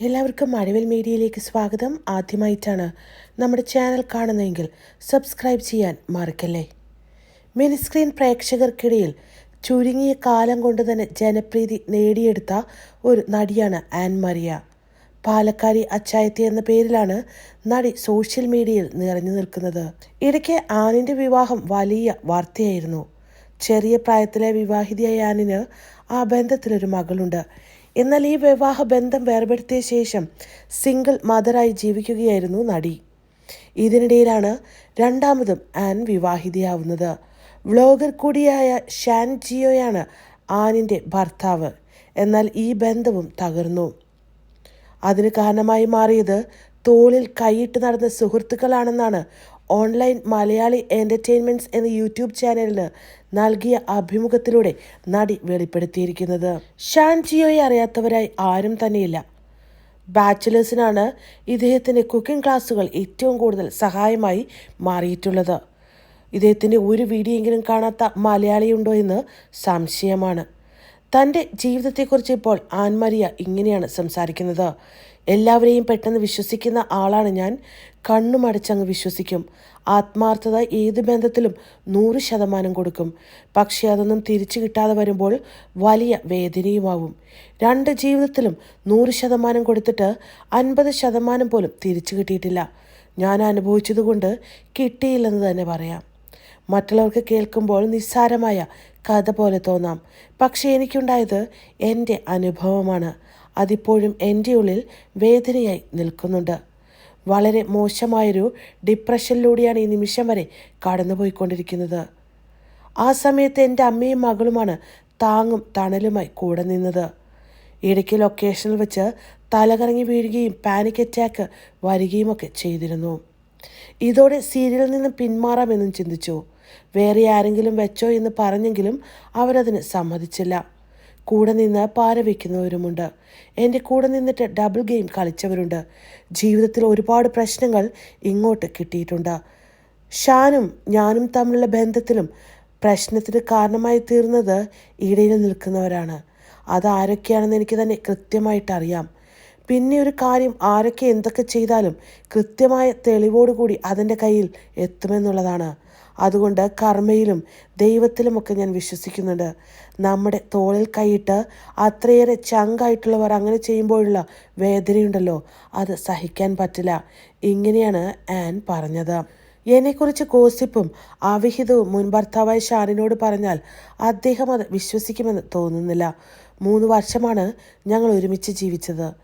എല്ലാവർക്കും മഴവിൽ മീഡിയയിലേക്ക് സ്വാഗതം. ആദ്യമായിട്ടാണ് നമ്മുടെ ചാനൽ കാണുന്നതെങ്കിൽ സബ്സ്ക്രൈബ് ചെയ്യാൻ മറക്കല്ലേ? മിനിസ്ക്രീൻ പ്രേക്ഷകർക്കിടയിൽ ചുരുങ്ങിയ കാലം കൊണ്ട് തന്നെ ജനപ്രീതി നേടിയെടുത്ത ഒരു നടിയാണ് ആൻ മറിയ പാലക്കാരി അച്ചായത്തി എന്ന പേരിലാണ് നടി സോഷ്യൽ മീഡിയയിൽ നിറഞ്ഞു നിൽക്കുന്നത്. ഇടയ്ക്ക് ആനിന്റെ വിവാഹം വലിയ വാർത്തയായിരുന്നു. ചെറിയ പ്രായത്തിലെ വിവാഹിതയായ ആനിന് ആ ബന്ധത്തിലൊരു മകളുണ്ട്. എന്നാൽ ഈ വിവാഹ ബന്ധം വേർപെടുത്തിയ ശേഷം സിംഗിൾ മദറായി ജീവിക്കുകയായിരുന്നു നടി. ഇതിനിടയിലാണ് രണ്ടാമതും ആൻ വിവാഹിതയാവുന്നത്. വ്ലോഗർ കൂടിയായ ഷാൻ ജിയോയാണ് ആനിന്റെ ഭർത്താവ്. എന്നാൽ ഈ ബന്ധവും തകർന്നു. അതിന് കാരണമായി മാറിയത് തോളിൽ കൈയിട്ട് നടന്ന സുഹൃത്തുക്കളാണെന്നാണ് ഓൺലൈൻ മലയാളി എന്റർടൈൻമെന്റ്സ് എന്ന യൂട്യൂബ് ചാനലിന് നൽകിയ അഭിമുഖത്തിലൂടെ നടി വെളിപ്പെടുത്തിയിരിക്കുന്നത്. ഷാൻ ജിയോയെ അറിയാത്തവരായി ആരും തന്നെയില്ല. ബാച്ചിലേഴ്സിനാണ് ഇദ്ദേഹത്തിന്റെ കുക്കിംഗ് ക്ലാസ്സുകൾ ഏറ്റവും കൂടുതൽ സഹായമായി മാറിയിട്ടുള്ളത്. ഇദ്ദേഹത്തിന്റെ ഒരു വീഡിയോയെങ്കിലും കാണാത്ത മലയാളിയുണ്ടോ എന്ന് സംശയമാണ്. തന്റെ ജീവിതത്തെക്കുറിച്ച് ഇപ്പോൾ ആൻമരിയ ഇങ്ങനെയാണ് സംസാരിക്കുന്നത്. എല്ലാവരെയും പെട്ടെന്ന് വിശ്വസിക്കുന്ന ആളാണ് ഞാൻ. കണ്ണുമടച്ചങ്ങ് വിശ്വസിക്കും. ആത്മാർത്ഥത ഏത് ബന്ധത്തിലും നൂറ് ശതമാനം കൊടുക്കും. പക്ഷേ അതൊന്നും തിരിച്ചു കിട്ടാതെ വരുമ്പോൾ വലിയ വേദനയുമാവും. രണ്ട് ജീവിതത്തിലും നൂറ് ശതമാനം കൊടുത്തിട്ട് അൻപത് ശതമാനം പോലും തിരിച്ചു കിട്ടിയിട്ടില്ല. ഞാൻ അനുഭവിച്ചതുകൊണ്ട് കിട്ടിയില്ലെന്ന് തന്നെ പറയാം. മറ്റുള്ളവർക്ക് കേൾക്കുമ്പോൾ നിസ്സാരമായ കഥ പോലെ തോന്നാം. പക്ഷേ എനിക്കുണ്ടായത് എന്റെ അനുഭവമാണ്. അതിപ്പോഴും എന്റെ ഉള്ളിൽ വേദനയായി നിൽക്കുന്നുണ്ട്. വളരെ മോശമായൊരു ഡിപ്രഷനിലൂടെയാണ് ഈ നിമിഷം വരെ കടന്നുപോയിക്കൊണ്ടിരിക്കുന്നത്. ആ സമയത്ത് എന്റെ അമ്മയും മകളുമാണ് താങ്ങും തണലുമായി കൂടെ നിന്നത്. ഇടയ്ക്ക് ലൊക്കേഷനിൽ വെച്ച് തലകറങ്ങി വീഴുകയും പാനിക് അറ്റാക്ക് വരികയുമൊക്കെ ചെയ്തിരുന്നു. ഇതോടെ സീരിയലിൽ നിന്ന് പിന്മാറാമെന്നും ചിന്തിച്ചു. വേറെ ആരെങ്കിലും വെച്ചോ എന്ന് പറഞ്ഞെങ്കിലും അവരതിന് സമ്മതിച്ചില്ല. കൂടെ നിന്ന് പാര വയ്ക്കുന്നവരുമുണ്ട് എന്റെ കൂടെ നിന്നിട്ട് ഡബിൾ ഗെയിം കളിച്ചവരുണ്ട്. ജീവിതത്തിൽ ഒരുപാട് പ്രശ്നങ്ങൾ ഇങ്ങോട്ട് കിട്ടിയിട്ടുണ്ട്. ഷാനും ഞാനും തമ്മിലുള്ള ബന്ധത്തിലും പ്രശ്നത്തിന് കാരണമായി തീർന്നത് ഇടയിൽ നിൽക്കുന്നവരാണ്. അതാരൊക്കെയാണെന്ന് എനിക്ക് തന്നെ കൃത്യമായിട്ട് അറിയാം പിന്നെ ഒരു കാര്യം ആരൊക്കെ എന്തൊക്കെ ചെയ്താലും കൃത്യമായ തെളിവോടുകൂടി അതിന്റെ കയ്യിൽ എത്തുമെന്നുള്ളതാണ്. അതുകൊണ്ട് കർമ്മയിലും ദൈവത്തിലുമൊക്കെ ഞാൻ വിശ്വസിക്കുന്നുണ്ട്. നമ്മുടെ തോളിൽ കൈയിട്ട് അത്രയേറെ ചങ്കായിട്ടുള്ളവർ അങ്ങനെ ചെയ്യുമ്പോഴുള്ള വേദനയുണ്ടല്ലോ. അത് സഹിക്കാൻ പറ്റില്ല. ഇങ്ങനെയാണ് ആൻ പറഞ്ഞത്. എന്നെക്കുറിച്ച് ഗോസിപ്പും അവിഹിതവും മുൻ ഭർത്താവായ ഷാനിനോട് പറഞ്ഞാൽ അദ്ദേഹം അത് വിശ്വസിക്കുമെന്ന് തോന്നുന്നില്ല. മൂന്ന് വർഷമാണ് ഞങ്ങൾ ഒരുമിച്ച് ജീവിച്ചത്.